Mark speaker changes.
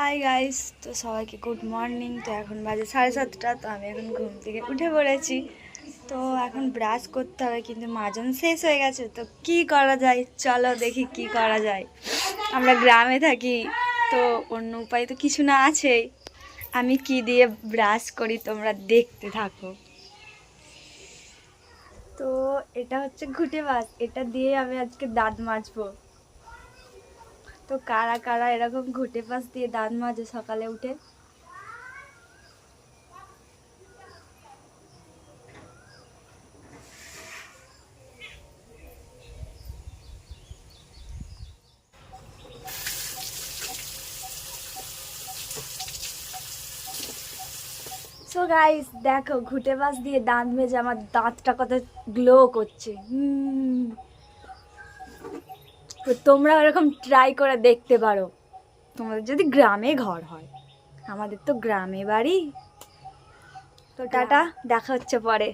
Speaker 1: Hi guys তো সবাইকে good morning তো এখন বাজে সাড়ে সাতটা, তো আমি এখন ঘুম থেকে উঠে পড়েছি। তো এখন ব্রাশ করতে হবে, কিন্তু মাজন শেষ হয়ে গেছে। তো কি করা যায়? চলো দেখি কি করা যায়। আমরা গ্রামে থাকি, তো অন্য উপায় তো কিছু না আছেই। আমি কি দিয়ে ব্রাশ করি তোমরা দেখতে থাকো। তো এটা হচ্ছে ঘুটে বাস এটা দিয়ে আমি আজকে দাঁত মাজবো। তো কারা কারা এরকম ঘুটে পাশ দিয়ে দাঁত মাজে সকালে উঠে? সো গাইস দেখো, ঘুটে বাস দিয়ে দাঁত মেজে আমার দাঁতটা কত গ্লো করছে। হুম। তো তোমরা ওরকম ট্রাই করে দেখতে পারো। তোমাদের যদি গ্রামে ঘর হয় আমাদের তো গ্রামে বাড়ি। তো টাটা দেখা হচ্ছে পরে।